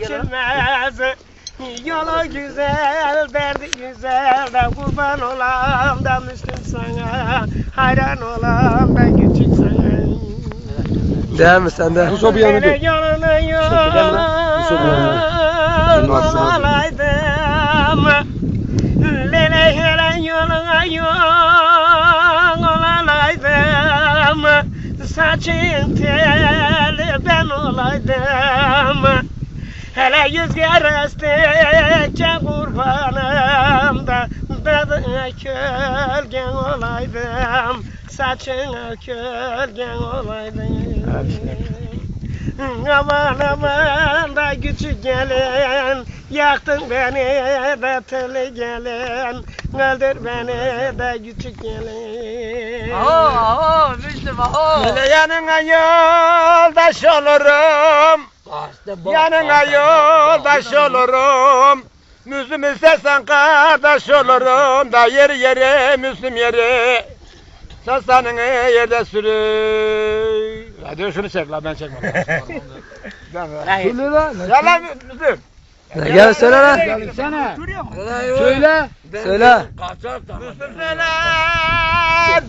geçilmez Yolu güzel, derdi güzel de kurban olam da Müslüm sana Hayran olam da küçük sana Değil mi sen de? Musa bir yanı Hele dur. yoluna yol Musa bir yanı. Senin aksine dur. olaydım Lele hele yoluna yol olaydım Saçın teli ben olaydım Hele yüzgar estekçe kurbanım da Dadına kölgen olaydım Saçına kölgen olaydım. Aman aman da küçük gelin Yaktın beni de teli gelin. Öldür beni de küçük gelin. Aho aho Müslüm aho. Hele yanına yoldaş olurum Yanına yoldaş olurum. Müslüm istersen kardeş olurum. Da yeri yeri Müslüm yeri Sasanını yerde sürü. Hadi şunu çek la ben çekmem. Söyle lan. Ya lan Müslüm. Gel söyle lan. Söyle. Söyle. Söyle. Müslüm söyle.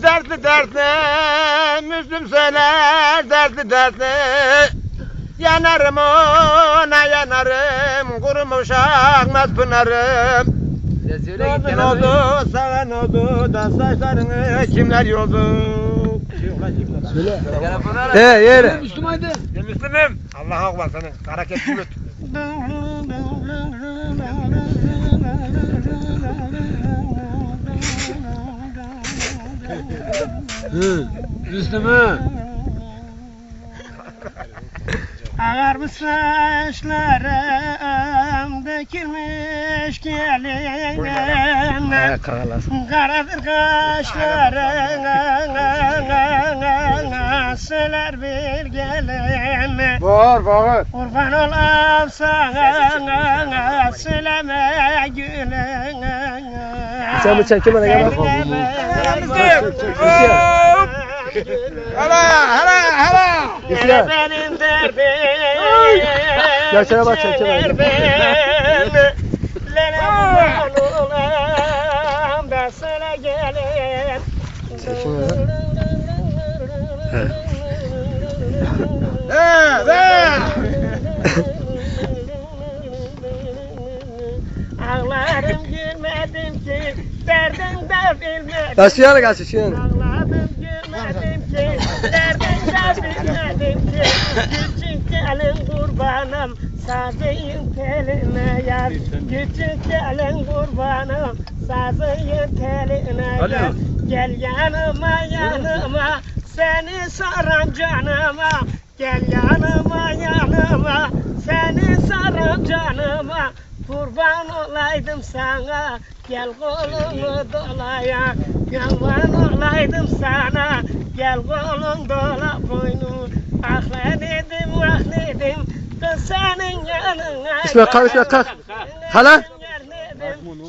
Dertli dertli. Müslüm söyle. Dertli dertli Yanarım ona yanarım Kurumuş akmaz pınarım Ya söyle git Nodun gel. oldu sana oldu Da saçlarını kimler yoldu Söyle. De yere. Müslüm haydi. Ya Müslüm'üm Allah akbar senin hareket gülüt Hı. Ağarmış saçlarım dökülmüş gelin Karadır kaşların söyler bir gelin Bağır bağır. Kurban olam sana söyleme gülün Sen bir çekim bana gel. Hala hala hala Gel. benim derdim şöyle bak, çek. Lele kurban olam da sana gelin Ağlarım gülmedim ki. Derdim de bilmedim. Taşıyarak gel Küçük gelin kurbanım sazıyım teline yar. Küçük gelin kurbanım sazıyım teline yar. Gel yanıma yanıma seni saran canıma. Gel yanıma yanıma seni saran canıma. Kurban olaydım sana Gel kolumu dolaya. Kurban olaydım sana Gel kolun dola boynu Ah nedim ah nedim Kız senin yanına İsmail kalk, İsmail kalk. Hala.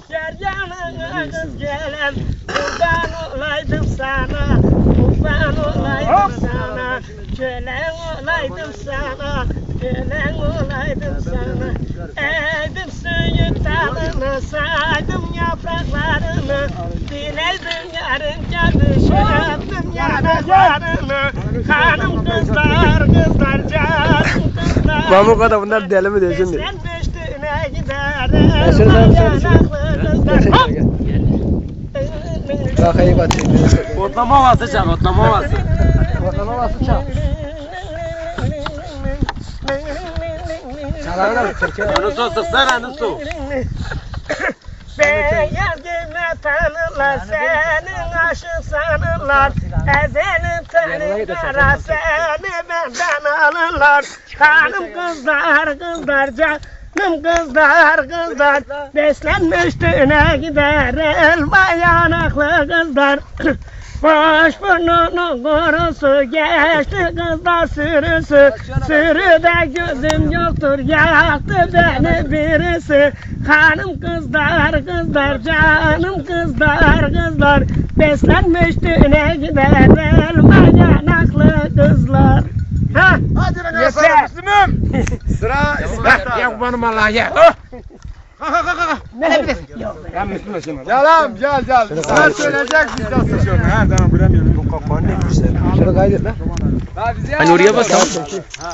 Gel yanına kız gelen Kurban olaydım sana Kurban olaydım sana Kölen olaydım sana Kölen olaydım sana Eğdim suyu dalını Saydım yapraklarını Diledim yarın geldi Şöptüm yanaklarını Hanım kızlar kızlar canım kızlar bu kadar bunlar deli mi diyor şimdi? Sen düştüğüne gider Ben şöyle şey yanaklı Gel iyi batıyor. Otlama havası çal. Otlama havası. Bakalım nasıl çal. Çalarlar çekiyor. Nusu sıksana. Beyaz gülme tanırlar, senin aşık sanırlar Ezenin teni kara, seni benden alırlar. Hanım kızlar, kızlar, canım kızlar, kızlar. Beslenmiştüğüne gider, elma yanaklı kızlar. Boş burnunun kurusu geçti kızlar sürüsü. Sürüde gözüm yoktur yaktı beni birisi. Hanım kızlar kızlar canım kızlar kızlar. Beslenmiş düğüne gider elma yanaklı kızlar Ha? Hadi lan Yeter. Müslüm'üm. Sıra İsmet Ya kurbanım Allah'a gel. Ne bileyim. Ya Müslüm'e şimdi. Gel lan gel gel. Sen söyleyecek biz de söylüyoruz. Ha tamam bilemiyorum. Bu kapan ne güzel. Şöyle kaydet lan. Hadi Hani oraya bas tamam. Ha,